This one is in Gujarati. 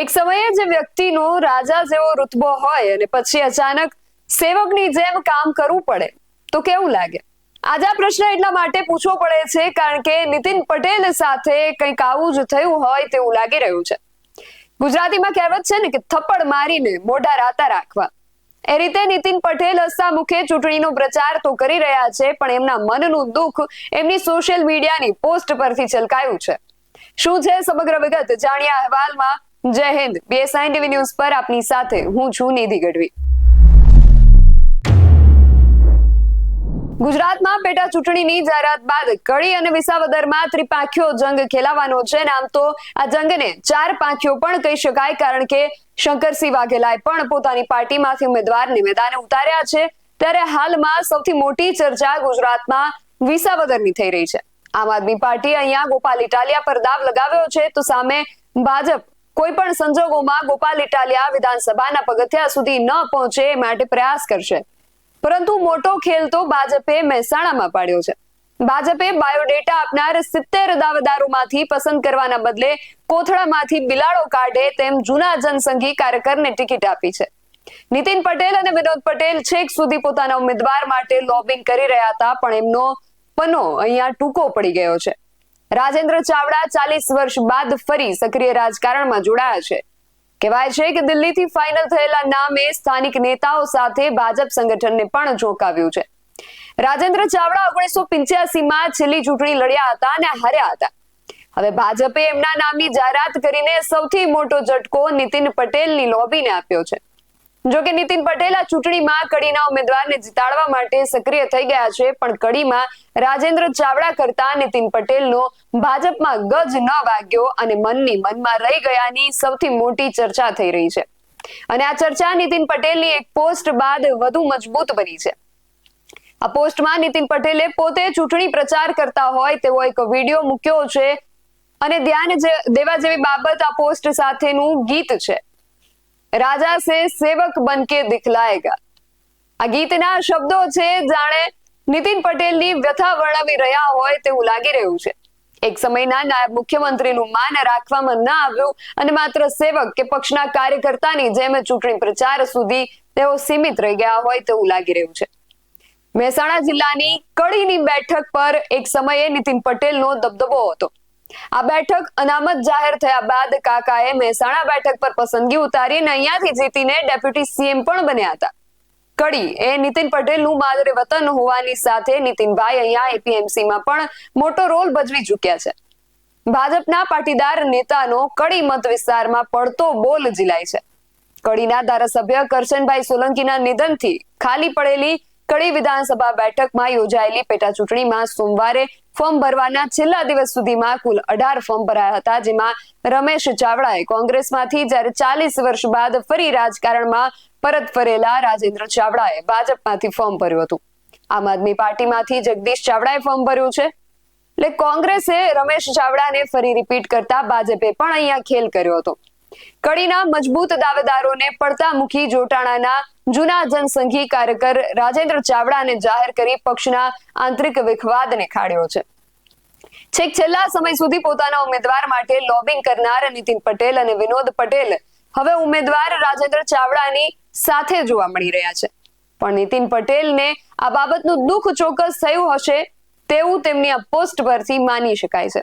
એક સમયે જે વ્યક્તિનો રાજા જેવો રૂતબો હોય અને પછી અચાનક સેવકની જેમ કામ કરવું પડે. તો કેવું લાગે? આજે પ્રશ્ન એટલા માટે પૂછવો પડે છે કારણ કે નીતિન પટેલ સાથે કંઈક આવું જ થયું હોય તેવું લાગી રહ્યું છે. ગુજરાતીમાં કહેવત છે ને કે થપ્પડ મારીને મોઢા રાતા રાખવા. એ રીતે નીતિન પટેલ હસતા મુખે ચૂંટણીનો પ્રચાર તો કરી રહ્યા છે, પણ એમના મનનું દુઃખ એમની સોશિયલ મીડિયાની પોસ્ટ પરથી છલકાયું છે. શું છે સમગ્ર વિગત? જાણ્યા અહેવાલમાં જય હિન્દ. બીએસઆઈ ટીવી ન્યૂઝ પર આપની સાથે હું છું નિધિ ગઢવી. ગુજરાતમાં પેટા ચૂંટણીની જાહેરાત બાદ કડી અને વિસાવદરમાં ત્રિપાંખ્યો જંગ ખેલાવાનો છે. ને આમ તો આ જંગને ચાર પાંખીઓ પણ કહી શકાય, કારણ કે શંકરસિંહ વાઘેલાએ પણ પોતાની પાર્ટીમાંથી ઉમેદવારને મેદાને ઉતાર્યા છે. ત્યારે હાલમાં સૌથી મોટી ચર્ચા ગુજરાતમાં વિસાવદરની થઈ રહી છે. આમ આદમી પાર્ટી અહીંયા ગોપાલ ઇટાલિયા પર દાવ લગાવ્યો છે. તો સામે ભાજપ કોઈ પણ સંજોગોમાં ગોપાલ ઇટાલિયા વિધાનસભાના પગથિયા સુધી ન પહોંચે એ માટે પ્રયાસ કરશે. પરંતુ મોટો ખેલ તો ભાજપે મહેસાણામાં પાડ્યો છે. ભાજપે બાયોડેટા આપનાર સિત્તેર દાવેદારોમાંથી પસંદ કરવાના બદલે કોથળામાંથી બિલાડો કાઢે તેમ જૂના જનસંઘી કાર્યકરને ટિકિટ આપી છે. નીતિન પટેલ અને વિનોદ પટેલ છેક સુધી પોતાના ઉમેદવાર માટે લોબિંગ કરી રહ્યા હતા, પણ એમનો પનો અહીંયા ટૂંકો પડી ગયો છે. રાજેન્દ્ર ચાવડા ચાલીસ વર્ષ બાદ ફરી સક્રિય રાજકારણમાં જોડાયા છે. કહેવાય છે કે દિલ્હીથી ફાઇનલ થયેલા નામે સ્થાનિક નેતાઓ સાથે ભાજપ સંગઠનને પણ ઝોંકાવ્યું છે. રાજેન્દ્ર ચાવડા ઓગણીસો પિંચ્યાસીમાં છેલ્લી ચૂંટણી લડ્યા હતા અને હાર્યા હતા. હવે ભાજપે એમના નામની જાહેરાત કરીને સૌથી મોટો ઝટકો નીતિન પટેલની લોબીને આપ્યો છે. જો કે નીતિન પટેલ આ ચૂંટણીમાં કડીના ઉમેદવારને જીતાડવા માટે સક્રિય થઈ ગયા છે, પણ કડીમાં રાજેન્દ્ર ચાવડા કરતા નીતિન પટેલનો ભાજપમાં ગજ ન વાગ્યો અને મનની મનમાં રહી ગયાની સૌથી મોટી ચર્ચા થઈ રહી છે. અને આ ચર્ચા નીતિન પટેલની એક પોસ્ટ બાદ વધુ મજબૂત બની છે. આ પોસ્ટમાં નીતિન પટેલે પોતે ચૂંટણી પ્રચાર કરતા હોય તેવો એક વીડિયો મૂક્યો છે અને ધ્યાન દેવા જેવી બાબત આ પોસ્ટ સાથેનું ગીત છે. રાજા સે સેવક બનકે દિખલાએગા આ ગીતના શબ્દો છે, જાણે નીતિન પટેલની વ્યથા વર્ણવી રહ્યા હોય તેવું લાગી રહ્યું છે. એક સમયના નાયબ મુખ્યમંત્રીનું માન રાખવામાં ના આવ્યું અને માત્ર સેવક કે પક્ષના કાર્યકર્તાની જેમ ચૂંટણી પ્રચાર સુધી તેઓ સીમિત રહી ગયા હોય તેવું લાગી રહ્યું છે. મહેસાણા જિલ્લાની કડીની બેઠક પર એક સમયે નીતિન પટેલનો દબદબો હતો. આ બેઠક અનામત જાહેર થયા બાદ કાકાએ મહેસાણા બેઠક પર પસંદગી ઉતારી અને અહીંયાથી જીતીને ડેપ્યુટી સીએમ પણ બન્યા હતા. કડી એ નીતિન પટેલનું માદરે વતન હોવાની સાથે નીતિનભાઈ અહીંયા એપીએમસીમાં પણ મોટો રોલ ભજવી ચૂક્યા છે. ભાજપના પાટીદાર નેતાનો કડી મત વિસ્તારમાં પડતો બોલ ઝીલાય છે. કડીના ધારાસભ્ય કરશનભાઈ સોલંકીના નિધનથી ખાલી પડેલી કડી વિધાનસભા બેઠકમાં યોજાયેલી પેટા ચૂંટણીમાં સોમવારે ફોર્મ ભરવાના છેલ્લા દિવસ સુધીમાં કુલ અઢાર ફોર્મ ભરાયા હતા, જેમાં રમેશ ચાવડાએ કોંગ્રેસમાંથી જ્યારે ચાલીસ વર્ષ બાદ ફરી રાજકારણમાં પરત ફરેલા રાજેન્દ્ર ચાવડાએ ભાજપમાંથી ફોર્મ ભર્યું હતું. આમ આદમી પાર્ટીમાંથી જગદીશ ચાવડાએ ફોર્મ ભર્યું છે. એટલે કોંગ્રેસે રમેશ ચાવડાને ફરી રિપીટ કરતા ભાજપે પણ અહીંયા ખેલ કર્યો હતો. કડીના મજબૂત દાવેદારોને પડતા મૂકી જોટાણાના જૂના જનસંઘી કાર્યકર રાજેન્દ્ર ચાવડાને જાહેર કરી પક્ષના આંતરિક વિખવાદને ખાડ્યો છે. છેક છેલ્લા સમય સુધી પોતાના ઉમેદવાર માટે લોબિંગ કરનાર નીતિન પટેલ અને વિનોદ પટેલ હવે ઉમેદવાર રાજેન્દ્ર ચાવડાની સાથે જોવા મળી રહ્યા છે. પણ નીતિન પટેલને આ બાબતનું દુઃખ ચોક્કસ થયું હશે તેવું તેમની આ પોસ્ટ પરથી માની શકાય છે.